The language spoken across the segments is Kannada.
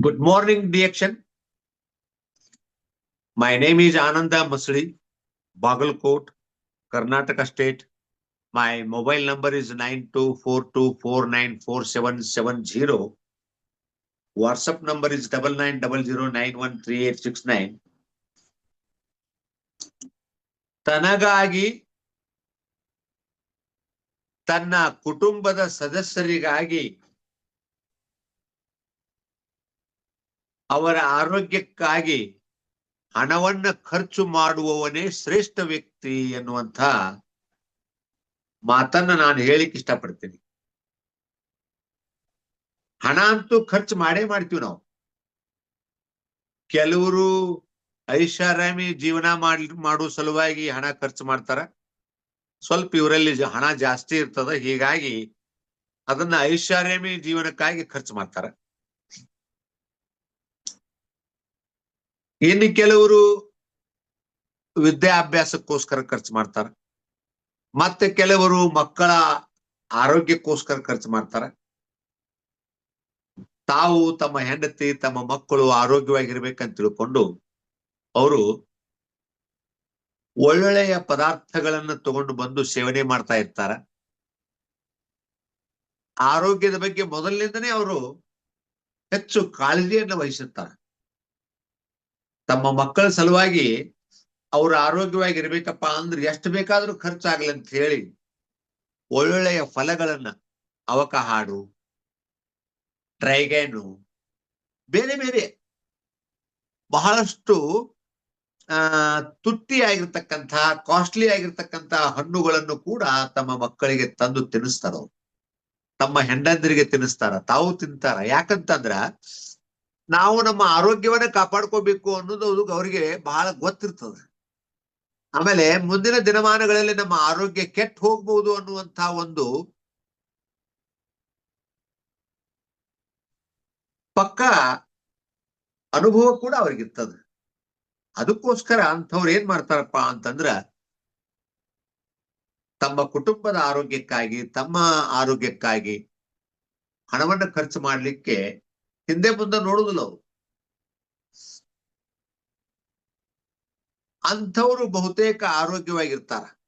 Good morning, DXN. My name is Ananda Masli, Bagalkot, Karnataka State. My mobile number is nine two four two four nine four seven seven zero. WhatsApp number is double Tanagagi Tanna Kutumbada ಕುಟುಂಬದ ಸದಸ್ಯರಿಗಾಗಿ ಅವರ ಆರೋಗ್ಯಕ್ಕಾಗಿ ಹಣವನ್ನ ಖರ್ಚು ಮಾಡುವವನೇ ಶ್ರೇಷ್ಠ ವ್ಯಕ್ತಿ ಎನ್ನುವಂತ ಮಾತನ್ನ ನಾನು ಹೇಳಿಕ್ ಇಷ್ಟಪಡ್ತೀನಿ. ಹಣ ಅಂತೂ ಖರ್ಚು ಮಾಡೇ ಮಾಡ್ತೀವಿ ನಾವು. ಕೆಲವರು ಐಷಾರಾಮಿ ಜೀವನ ಮಾಡ್, ಮಾಡೋ ಸಲುವಾಗಿ ಹಣ ಖರ್ಚು ಮಾಡ್ತಾರ. ಸ್ವಲ್ಪ ಇವರಲ್ಲಿ ಹಣ ಜಾಸ್ತಿ ಇರ್ತದ, ಹೀಗಾಗಿ ಅದನ್ನ ಐಷಾರಾಮಿ ಜೀವನಕ್ಕಾಗಿ ಖರ್ಚು ಮಾಡ್ತಾರ. ಇನ್ನು ಕೆಲವರು ವಿದ್ಯಾಭ್ಯಾಸಕ್ಕೋಸ್ಕರ ಖರ್ಚು ಮಾಡ್ತಾರ. ಮತ್ತೆ ಕೆಲವರು ಮಕ್ಕಳ ಆರೋಗ್ಯಕ್ಕೋಸ್ಕರ ಖರ್ಚು ಮಾಡ್ತಾರ. ತಾವು ತಮ್ಮ ಹೆಂಡತಿ, ತಮ್ಮ ಮಕ್ಕಳು ಆರೋಗ್ಯವಾಗಿರ್ಬೇಕಂತ ತಿಳ್ಕೊಂಡು ಅವರು ಒಳ್ಳೊಳ್ಳೆಯ ಪದಾರ್ಥಗಳನ್ನ ತಗೊಂಡು ಬಂದು ಸೇವನೆ ಮಾಡ್ತಾ ಇರ್ತಾರ. ಆರೋಗ್ಯದ ಬಗ್ಗೆ ಮೊದಲಿನಿಂದನೇ ಅವರು ಹೆಚ್ಚು ಕಾಳಜಿಯನ್ನು ವಹಿಸುತ್ತಾರೆ ತಮ್ಮ ಮಕ್ಕಳ ಸಲುವಾಗಿ ಅವ್ರು ಆರೋಗ್ಯವಾಗಿ ಇರ್ಬೇಕಪ್ಪ ಅಂದ್ರೆ ಎಷ್ಟು ಬೇಕಾದ್ರೂ ಖರ್ಚಾಗ್ಲಿ ಅಂತ ಹೇಳಿ ಒಳ್ಳೊಳ್ಳೆಯ ಫಲಗಳನ್ನ ಅವಕಹಾಡು ಡ್ರೈಗೇನು ಬೇರೆ ಬೇರೆ ಬಹಳಷ್ಟು, ಆ, ತುಟ್ಟಿ ಆಗಿರ್ತಕ್ಕಂಥ, ಕಾಸ್ಟ್ಲಿ ಆಗಿರ್ತಕ್ಕಂಥ ಹಣ್ಣುಗಳನ್ನು ಕೂಡ ತಮ್ಮ ಮಕ್ಕಳಿಗೆ ತಂದು ತಿನ್ನಿಸ್ತಾರ ತಮ್ಮ ಹೆಂಡಂದರಿಗೆ ತಿನ್ನಿಸ್ತಾರ. ತಾವು ತಿಂತಾರ. ಯಾಕಂತಂದ್ರ ನಾವು ನಮ್ಮ ಆರೋಗ್ಯವನ್ನ ಕಾಪಾಡ್ಕೋಬೇಕು ಅನ್ನೋದು ಅವರಿಗೆ ಬಹಳ ಗೊತ್ತಿರ್ತದ. ಆಮೇಲೆ ಮುಂದಿನ ದಿನಮಾನಗಳಲ್ಲಿ ನಮ್ಮ ಆರೋಗ್ಯ ಕೆಟ್ಟ ಹೋಗ್ಬಹುದು ಅನ್ನುವಂತ ಒಂದು ಪಕ್ಕ ಅನುಭವ ಕೂಡ ಅವ್ರಿಗಿರ್ತದ. ಅದಕ್ಕೋಸ್ಕರ ಅಂಥವ್ರು ಏನ್ ಮಾಡ್ತಾರಪ್ಪ ಅಂತಂದ್ರ, ತಮ್ಮ ಕುಟುಂಬದ ಆರೋಗ್ಯಕ್ಕಾಗಿ, ತಮ್ಮ ಆರೋಗ್ಯಕ್ಕಾಗಿ ಹಣವನ್ನ ಖರ್ಚು ಮಾಡ್ಲಿಕ್ಕೆ ಹಿಂದೆ ಮುಂದೆ ನೋಡುದಿಲ್ಲ ಅವರು. ಅಂಥವ್ರು ಬಹುತೇಕ ಆರೋಗ್ಯವಾಗಿರ್ತಾರ.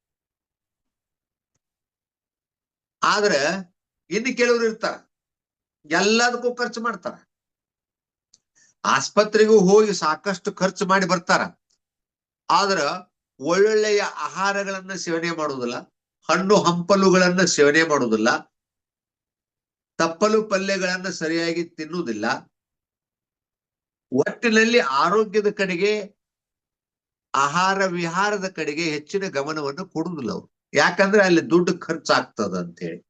ಆದ್ರ ಇನ್ನು ಕೆಲವರು ಇರ್ತಾರ. ಎಲ್ಲದಕ್ಕೂ ಖರ್ಚು ಮಾಡ್ತಾರ. ಆಸ್ಪತ್ರೆಗೂ ಹೋಗಿ ಸಾಕಷ್ಟು ಖರ್ಚು ಮಾಡಿ ಬರ್ತಾರ. ಆದ್ರ ಒಳ್ಳೊಳ್ಳೆಯ ಆಹಾರಗಳನ್ನ ಸೇವನೆ ಮಾಡುವುದಿಲ್ಲ ಹಣ್ಣು ಹಂಪಲುಗಳನ್ನ ಸೇವನೆ ಮಾಡುವುದಿಲ್ಲ ತಪ್ಪಲು ಪಲ್ಯಗಳನ್ನ ಸರಿಯಾಗಿ ತಿನ್ನುವುದಿಲ್ಲ. ಒಟ್ಟಿನಲ್ಲಿ ಆರೋಗ್ಯದ ಕಡೆಗೆ, ಆಹಾರ ವಿಹಾರದ ಕಡೆಗೆ ಹೆಚ್ಚಿನ ಗಮನವನ್ನು ಕೊಡುವುದಿಲ್ಲ ಅವರು. ಯಾಕಂದ್ರೆ ಅಲ್ಲಿ ದುಡ್ಡು ಖರ್ಚಾಗ್ತದ ಅಂತ ಹೇಳಿ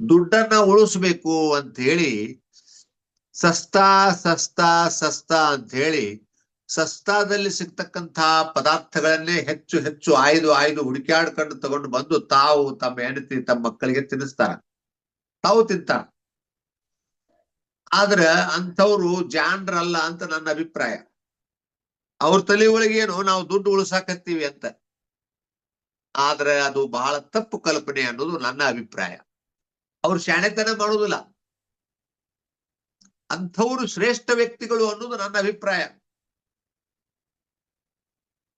ದುಡ್ಡನ್ನ ಉಳಿಸ್ಬೇಕು ಅಂತ ಹೇಳಿ ಸಸ್ತಾ ಸಸ್ತಾ ಸಸ್ತಾ ಅಂತ ಹೇಳಿ ಸಸ್ತಾದಲ್ಲಿ ಸಿಗ್ತಕ್ಕಂತಹ ಪದಾರ್ಥಗಳನ್ನೇ ಹೆಚ್ಚು ಹೆಚ್ಚು ಆಯ್ದು ಆಯ್ದು ಹುಡುಕ್ಯಾಡ್ಕೊಂಡು ತಗೊಂಡು ಬಂದು ತಾವು ತಮ್ಮ ಹೆಂಡತಿ ತಮ್ಮ ಮಕ್ಕಳಿಗೆ ತಿನ್ನಿಸ್ತಾರ. ತಾವು ತಿಂತಾರ. ಆದ್ರ ಅಂಥವ್ರು ಜಾಣರಲ್ಲ ಅಂತ ನನ್ನ ಅಭಿಪ್ರಾಯ. ಅವ್ರ ತಲೆ ಒಳಗೆ ಏನು ನಾವು ದುಡ್ಡು ಉಳಿಸಾಕತ್ತೀವಿ ಅಂತ. ಆದ್ರೆ ಅದು ಬಹಳ ತಪ್ಪು ಕಲ್ಪನೆ ಅನ್ನೋದು ನನ್ನ ಅಭಿಪ್ರಾಯ. ಅವ್ರು ಶಾಣೆತನ ಮಾಡುವುದಿಲ್ಲ ಅಂಥವ್ರು ಶ್ರೇಷ್ಠ ವ್ಯಕ್ತಿಗಳು ಅನ್ನೋದು ನನ್ನ ಅಭಿಪ್ರಾಯ.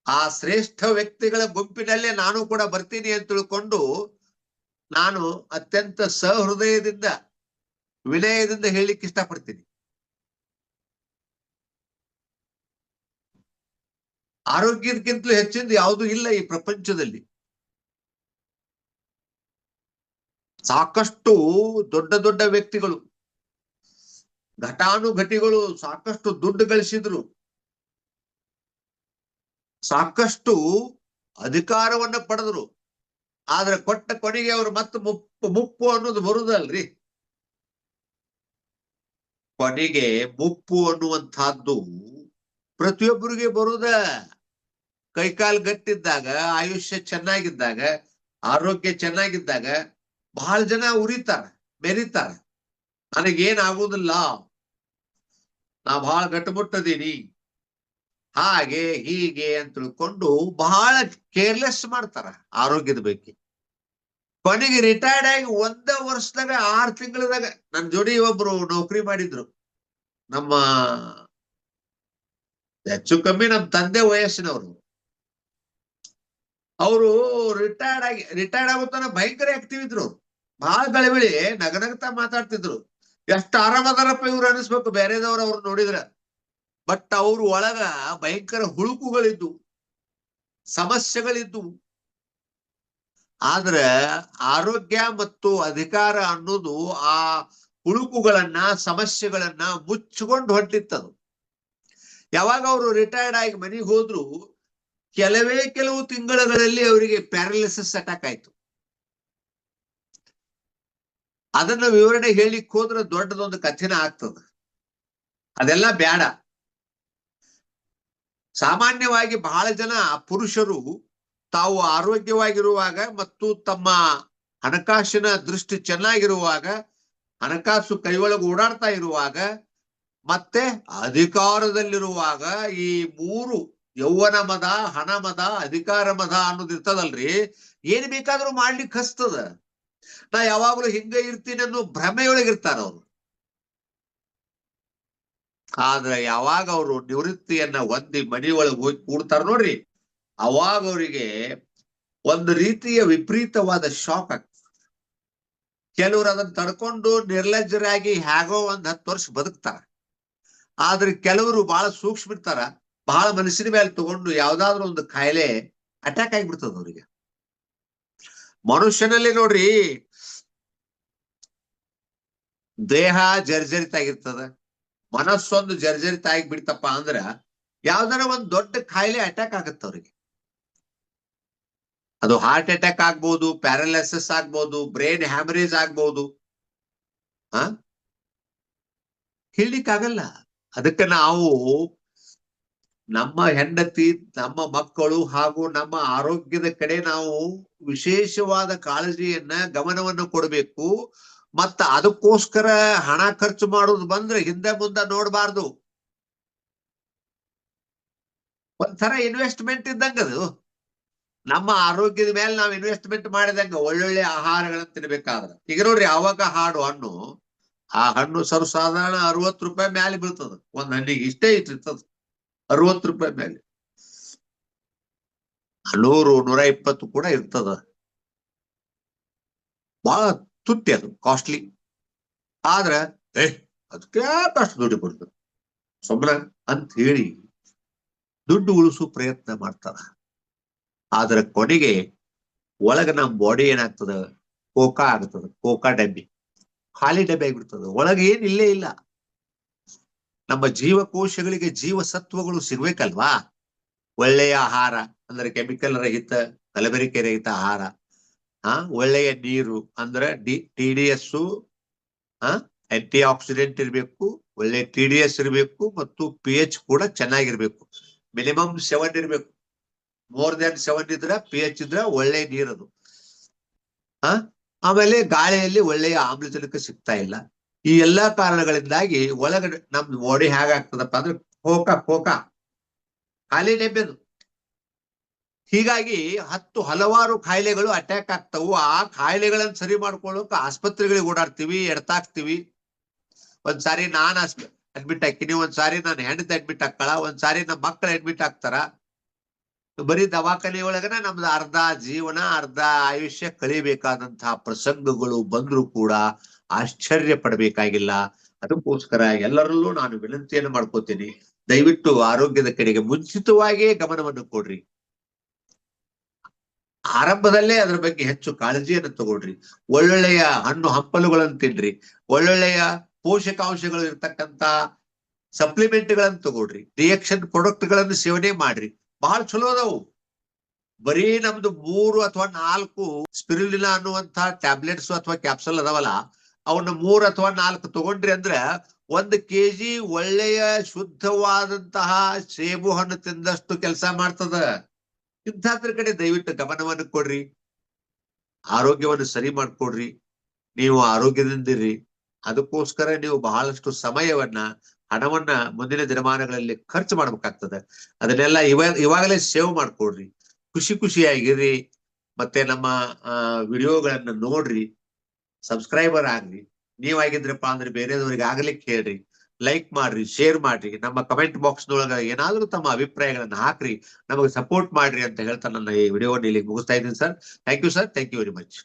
ಆ ಶ್ರೇಷ್ಠ ವ್ಯಕ್ತಿಗಳ ಗುಂಪಿನಲ್ಲೇ ನಾನು ಕೂಡ ಬರ್ತೀನಿ ಅಂತ ತಿಳ್ಕೊಂಡು ನಾನು ಅತ್ಯಂತ ಸಹೃದಯದಿಂದ, ವಿನಯದಿಂದ ಹೇಳಲಿಕ್ಕೆ ಇಷ್ಟಪಡ್ತೀನಿ. ಆರೋಗ್ಯಕ್ಕಿಂತಲೂ ಹೆಚ್ಚಿಂದ ಯಾವುದೂ ಇಲ್ಲ ಈ ಪ್ರಪಂಚದಲ್ಲಿ. ಸಾಕಷ್ಟು ದೊಡ್ಡ ದೊಡ್ಡ ವ್ಯಕ್ತಿಗಳು, ಘಟಾನುಘಟಿಗಳು ಸಾಕಷ್ಟು ದುಡ್ಡು ಗಳಿಸಿದ್ರು. ಸಾಕಷ್ಟು ಅಧಿಕಾರವನ್ನ ಪಡೆದ್ರು. ಆದ್ರೆ ಕೊಟ್ಟ ಕೊನೆಗೆ ಅವರು ಮತ್ತೆ ಮುಪ್ಪು ಮುಪ್ಪು ಅನ್ನೋದು ಬರುದಲ್ರಿ. ಕೊನೆಗೆ ಮುಪ್ಪು ಅನ್ನುವಂತಹದ್ದು ಪ್ರತಿಯೊಬ್ಬರಿಗೆ ಬರುದ. ಕೈಕಾಲ್ ಗಟ್ಟಿದ್ದಾಗ, ಆಯುಷ್ಯ ಚೆನ್ನಾಗಿದ್ದಾಗ, ಆರೋಗ್ಯ ಚೆನ್ನಾಗಿದ್ದಾಗ ಬಹಳ ಜನ ಉರಿತಾರ, ಮೆರಿತಾರ. ನನಗೇನ್ ಆಗುದಿಲ್ಲ ನಾ ಬಹಳ ಗಟ್ಟುಮುಟ್ಟದೀನಿ ಹಾಗೆ ಹೀಗೆ ಅಂತ ತಿಳ್ಕೊಂಡು ಬಹಳ ಕೇರ್ಲೆಸ್ ಮಾಡ್ತಾರ ಆರೋಗ್ಯದ ಬಗ್ಗೆ. ಕೊನೆಗೆ ರಿಟೈರ್ಡ್ ಆಗಿ ಒಂದ ವರ್ಷದಾಗ ಆರು ತಿಂಗಳದಾಗ ನನ್ನ ಜೋಡಿ ಒಬ್ರು ನೌಕರಿ ಮಾಡಿದ್ರು. ನಮ್ಮ ಹೆಚ್ಚು ಕಮ್ಮಿ ನಮ್ಮ ತಂದೆ ವಯಸ್ಸಿನವರು. ಅವರು ರಿಟೈರ್ಡ್ ಆಗಿ ರಿಟೈರ್ಡ್ ಆಗುತ್ತಾನ ಭಯಂಕರ ಆಕ್ಟಿವ್ ಇದ್ರು. ಬಹಳ ಗಳಿಬಿಳಿ ನಗನಗ್ತಾ ಮಾತಾಡ್ತಿದ್ರು. ಎಷ್ಟು ಆರಾಮದಾರಪ್ಪ ಇವ್ರು ಅನಿಸ್ಬೇಕು ಬೇರೆದವ್ರು ಅವ್ರು ನೋಡಿದ್ರ. ಬಟ್ ಅವರು ಒಳಗ ಭಯಂಕರ ಹುಳುಕುಗಳಿದ್ದು ಸಮಸ್ಯೆಗಳಿದ್ದವು ಆದ್ರ ಆರೋಗ್ಯ ಮತ್ತು ಅಧಿಕಾರ ಅನ್ನೋದು ಆ ಹುಳುಕುಗಳನ್ನ, ಸಮಸ್ಯೆಗಳನ್ನ ಮುಚ್ಚಿಕೊಂಡು ಹೊರಟಿತ್ತದು ಯಾವಾಗ ಅವರು ರಿಟೈರ್ಡ್ ಆಗಿ ಮನೆಗೆ ಹೋದ್ರು, ಕೆಲವೇ ಕೆಲವು ತಿಂಗಳುಗಳಲ್ಲಿ ಅವರಿಗೆ ಪ್ಯಾರಾಲಿಸಿಸ್ ಅಟ್ಯಾಕ್ ಆಯ್ತು. ಅದನ್ನ ವಿವರಣೆ ಹೇಳಿಕ್ ಹೋದ್ರೆ ದೊಡ್ಡದೊಂದು ಕಥೆನ ಆಗ್ತದ. ಅದೆಲ್ಲ ಬೇಡ ಸಾಮಾನ್ಯವಾಗಿ ಬಹಳ ಜನ ಪುರುಷರು ತಾವು ಆರೋಗ್ಯವಾಗಿರುವಾಗ ಮತ್ತು ತಮ್ಮ ಹಣಕಾಸಿನ ದೃಷ್ಟಿ ಚೆನ್ನಾಗಿರುವಾಗ, ಹಣಕಾಸು ಕೈಯೊಳಗೆ ಓಡಾಡ್ತಾ ಇರುವಾಗ, ಮತ್ತೆ ಅಧಿಕಾರದಲ್ಲಿರುವಾಗ ಈ ಮೂರು ಯೌವನ ಮದ, ಹಣ ಮದ, ಅಧಿಕಾರ ಮದ ಅನ್ನೋದು ಇರ್ತದಲ್ರಿ. ಏನ್ ಬೇಕಾದ್ರೂ ಮಾಡ್ಲಿಕ್ಕೆ ಹಸ್ತದ. ನಾ ಯಾವಾಗ್ಲೂ ಹಿಂಗ ಇರ್ತೀನಿ ಅನ್ನೋ ಭ್ರಮೆಯೊಳಗಿರ್ತಾರ ಅವ್ರು. ಆದ್ರೆ ಯಾವಾಗ ಅವರು ನಿವೃತ್ತಿಯನ್ನ ಹೊಂದಿ ಮನೆಯೊಳಗೆ ಹೋಗಿ ಕೂಡ್ತಾರ ನೋಡ್ರಿ, ಅವಾಗ ಅವರಿಗೆ ಒಂದು ರೀತಿಯ ವಿಪರೀತವಾದ ಶಾಕ್ ಆಗ್ತದೆ. ಕೆಲವರು ಅದನ್ನ ತಡ್ಕೊಂಡು ನಿರ್ಲಜ್ಜರಾಗಿ ಹೇಗೋ ಒಂದ್ ಹತ್ತು ವರ್ಷ ಬದುಕ್ತಾರ. ಆದ್ರೆ ಕೆಲವರು ಬಹಳ ಸೂಕ್ಷ್ಮ ಇರ್ತಾರ ಬಹಳ ಮನಸ್ಸಿನ ಮೇಲೆ ತಗೊಂಡು ಯಾವ್ದಾದ್ರು ಒಂದು ಕಾಯಿಲೆ ಅಟ್ಯಾಕ್ ಆಗಿಬಿಡ್ತದ ಅವರಿಗೆ. ಮನುಷ್ಯನಲ್ಲಿ ನೋಡ್ರಿ, ದೇಹ ಜರ್ಜರಿತ ಆಗಿರ್ತದ ಮನಸ್ಸೊಂದು ಜರ್ಜರಿತ ಆಗಿ ಬಿಡ್ತಪ್ಪ ಅಂದ್ರ ಯಾವ್ದಾರ ಒಂದ್ ದೊಡ್ಡ ಕಾಯಿಲೆ ಅಟ್ಯಾಕ್ ಆಗತ್ತ ಅವ್ರಿಗೆ. ಅದು ಹಾರ್ಟ್ ಅಟ್ಯಾಕ್ ಆಗ್ಬಹುದು ಪ್ಯಾರಾಲಿಸಿಸ್ ಆಗ್ಬಹುದು ಬ್ರೈನ್ ಹ್ಯಾಮರೇಜ್ ಆಗ್ಬೋದು. ಆ? ಆಗಲ್ಲ ಅದಕ್ಕೆ ನಾವು ನಮ್ಮ ಹೆಂಡತಿ, ನಮ್ಮ ಮಕ್ಕಳು ಹಾಗೂ ನಮ್ಮ ಆರೋಗ್ಯದ ಕಡೆ ನಾವು ವಿಶೇಷವಾದ ಕಾಳಜಿಯನ್ನ ಗಮನವನ್ನು ಕೊಡಬೇಕು. ಮತ್ತ ಅದಕ್ಕೋಸ್ಕರ ಹಣ ಖರ್ಚು ಮಾಡೋದು ಬಂದ್ರೆ ಹಿಂದೆ ಮುಂದೆ ನೋಡಬಾರ್ದು. ಒಂಥರ ಇನ್ವೆಸ್ಟ್ಮೆಂಟ್ ಇದ್ದಂಗ ಅದು. ನಮ್ಮ ಆರೋಗ್ಯದ ಮೇಲೆ ನಾವು ಇನ್ವೆಸ್ಟ್ಮೆಂಟ್ ಮಾಡಿದಂಗ ಒಳ್ಳೊಳ್ಳೆ ಆಹಾರಗಳನ್ನ ತಿನ್ಬೇಕಾದ್ರೆ. ಈಗ ನೋಡ್ರಿ ಅವಾಗ ಹಾಡು ಹಣ್ಣು, ಆ ಹಣ್ಣು ಸರ್ವಸಾಧಾರಣ ಅರವತ್ತು ರೂಪಾಯಿ ಮೇಲೆ ಬೀಳ್ತದ. ಒಂದ್ ಹಣ್ಣಿಗೆ ಇಷ್ಟೇ ಇಟ್ಟಿರ್ತದ ಅರವತ್ತು ರೂಪಾಯಿ ಮೇಲೆ ನೂರು, ನೂರ ಇಪ್ಪತ್ತು ಕೂಡ ಇರ್ತದ. ಬಹಳ ತುಟ್ಟಿ ಅದು ಕಾಸ್ಟ್ಲಿ ಆದ್ರ, ಏ, ಅದಕ್ಕೆ ಅಷ್ಟು ದುಡ್ಡು ಕೊಡ್ತದೆ ಸುಮ್ಮನೆ ಅಂತ ಹೇಳಿ ದುಡ್ಡು ಉಳಿಸೋ ಪ್ರಯತ್ನ ಮಾಡ್ತಾರ. ಆದ್ರ ಕೊನೆಗೆ ಒಳಗ ನಮ್ಮ ಬಾಡಿ ಏನಾಗ್ತದ? ಕೋಕಾ ಆಗ್ತದ, ಕೋಕಾ ಡಬ್ಬಿ. ಖಾಲಿ ಡಬ್ಬಿ ಆಗಿಬಿಡ್ತದ. ಒಳಗೆ ಏನ್ ಇಲ್ಲೇ ಇಲ್ಲ. ನಮ್ಮ ಜೀವಕೋಶಗಳಿಗೆ ಜೀವಸತ್ವಗಳು ಸಿಗ್ಬೇಕಲ್ವಾ? ಒಳ್ಳೆಯ ಆಹಾರ, ಅಂದ್ರೆ ಕೆಮಿಕಲ್ ರಹಿತ, ಕಲಬೆರಿಕೆ ರಹಿತ ಆಹಾರ. ಆ, ಒಳ್ಳೆಯ ನೀರು, ಅಂದ್ರೆ D, T D S antioxidant ಇರಬೇಕು, ಒಳ್ಳೆ ಟಿ ಡಿ ಎಸ್ ಇರಬೇಕು, ಮತ್ತು ಪಿ ಎಚ್ ಕೂಡ ಚೆನ್ನಾಗಿರ್ಬೇಕು. ಮಿನಿಮಮ್ ಸೆವೆನ್ ಇರ್ಬೇಕು. ಮೋರ್ ದನ್ ಸೆವೆನ್ ಇದ್ರ ಪಿ ಎಚ್ ಇದ್ರ ಒಳ್ಳೆ ನೀರದು. ಆ, ಆಮೇಲೆ ಗಾಳಿಯಲ್ಲಿ ಒಳ್ಳೆಯ ಆಮ್ಲಜನಕ ಸಿಗ್ತಾ ಇಲ್ಲ. ಈ ಎಲ್ಲಾ ಕಾರಣಗಳಿಂದಾಗಿ ಒಳಗಡೆ ನಮ್ ಬಾಡಿ ಹೇಗಾಗ್ತದಪ್ಪ ಅಂದ್ರೆ ಕೋಕ ಕೋಕ ಖಾಲಿ ನೆಬ್ಬೆದು ಹೀಗಾಗಿ ಹತ್ತು ಹಲವಾರು ಕಾಯಿಲೆಗಳು ಅಟ್ಯಾಕ್ ಆಗ್ತಾವು. ಆ ಕಾಯಿಲೆಗಳನ್ನ ಸರಿ ಮಾಡ್ಕೊಳ್ಳೋಕೆ ಆಸ್ಪತ್ರೆಗಳಿಗೆ ಓಡಾಡ್ತೀವಿ ಎಡ್ತಾಕ್ತಿವಿ ಒಂದ್ಸಾರಿ ನಾನ್ ಅಡ್ಮಿಟ್ ಹಾಕಿನಿ, ಒಂದ್ಸಾರಿ ನಾನು ಹೆಂಡತಿ ಅಡ್ಮಿಟ್ ಹಾಕಳ ಒಂದ್ಸಾರಿ ನಮ್ಮ ಮಕ್ಕಳು ಅಡ್ಮಿಟ್ ಆಗ್ತಾರ ಬರೀ ದವಾಖಾನೆ ಒಳಗನ ನಮ್ದು ಅರ್ಧ ಜೀವನ, ಅರ್ಧ ಆಯುಷ್ಯ ಕಳಿಬೇಕಾದಂತಹ ಪ್ರಸಂಗಗಳು ಬಂದ್ರು ಕೂಡ ಆಶ್ಚರ್ಯ ಪಡಬೇಕಾಗಿಲ್ಲ. ಅದಕ್ಕೋಸ್ಕರ ಎಲ್ಲರಲ್ಲೂ ನಾನು ವಿನಂತಿಯನ್ನು ಮಾಡ್ಕೋತೀನಿ. ದಯವಿಟ್ಟು ಆರೋಗ್ಯದ ಕಡೆಗೆ ಮುಂಚಿತವಾಗಿಯೇ ಗಮನವನ್ನು ಕೊಡ್ರಿ. ಆರಂಭದಲ್ಲೇ ಅದ್ರ ಬಗ್ಗೆ ಹೆಚ್ಚು ಕಾಳಜಿಯನ್ನು ತಗೊಳ್ರಿ. ಒಳ್ಳೊಳ್ಳೆಯ ಹಣ್ಣು ಹಂಪಲುಗಳನ್ನು ತಿನ್ರಿ. ಒಳ್ಳೊಳ್ಳೆಯ ಪೋಷಕಾಂಶಗಳು ಇರ್ತಕ್ಕಂತ ಸಪ್ಲಿಮೆಂಟ್ಗಳನ್ನು ತಗೊಳ್ರಿ. ರಿಯಾಕ್ಷನ್ ಪ್ರಾಡಕ್ಟ್ಗಳನ್ನು ಸೇವನೆ ಮಾಡ್ರಿ. ಬಹಳ ಚಲೋ ಅದಾವು. ಬರೀ ನಮ್ದು ಮೂರು ಅಥವಾ ನಾಲ್ಕು ಸ್ಪಿರುಲಿನಾ ಅನ್ನುವಂತ ಟ್ಯಾಬ್ಲೆಟ್ಸ್ ಅಥವಾ ಕ್ಯಾಪ್ಸಲ್ ಅದಾವಲ್ಲ ಅವನ್ನ ಮೂರ್ ಅಥವಾ ನಾಲ್ಕು ತಗೊಂಡ್ರಿ ಅಂದ್ರ ಒಂದು ಕೆಜಿ ಒಳ್ಳೆಯ ಶುದ್ಧವಾದಂತಹ ಸೇಬು ಹಣ್ಣು ತಿಂದಷ್ಟು ಕೆಲಸ ಮಾಡ್ತದ. ಇಂಥದ್ರ ಕಡೆ ದಯವಿಟ್ಟು ಗಮನವನ್ನು ಕೊಡ್ರಿ. ಆರೋಗ್ಯವನ್ನು ಸರಿ ಮಾಡ್ಕೊಡ್ರಿ. ನೀವು ಆರೋಗ್ಯದಿಂದಿರಿ. ಅದಕ್ಕೋಸ್ಕರ ನೀವು ಬಹಳಷ್ಟು ಸಮಯವನ್ನ, ಹಣವನ್ನ ಮುಂದಿನ ದಿನಮಾನಗಳಲ್ಲಿ ಖರ್ಚು ಮಾಡ್ಬೇಕಾಗ್ತದೆ. ಅದನ್ನೆಲ್ಲ ಇವಾಗ ಇವಾಗಲೇ ಸೇವ್ ಮಾಡ್ಕೊಡ್ರಿ. ಖುಷಿ ಖುಷಿಯಾಗಿರ್ರಿ ಮತ್ತೆ ನಮ್ಮ ವಿಡಿಯೋಗಳನ್ನ ನೋಡ್ರಿ. ಸಬ್ಸ್ಕ್ರೈಬರ್ ಆಗ್ರಿ. ನೀವಾಗಿದ್ರಪ್ಪ ಅಂದ್ರೆ ಬೇರೆದವ್ರಿಗೆ ಆಗ್ಲಿಕ್ಕೆ ಹೇಳ್ರಿ. ಲೈಕ್ ಮಾಡ್ರಿ ಶೇರ್ ಮಾಡ್ರಿ, ನಮ್ಮ ಕಮೆಂಟ್ ಬಾಕ್ಸ್ ನೊಳಗ ಏನಾದ್ರೂ ತಮ್ಮ ಅಭಿಪ್ರಾಯಗಳನ್ನ ಹಾಕ್ರಿ, ನಮಗೆ ಸಪೋರ್ಟ್ ಮಾಡ್ರಿ ಅಂತ ಹೇಳ್ತಾ ನನ್ನ ಈ ವಿಡಿಯೋವನ್ನು ಇಲ್ಲಿ ಮುಗಿಸ್ತಾ ಇದ್ದೀನಿ sir thank you sir thank you very much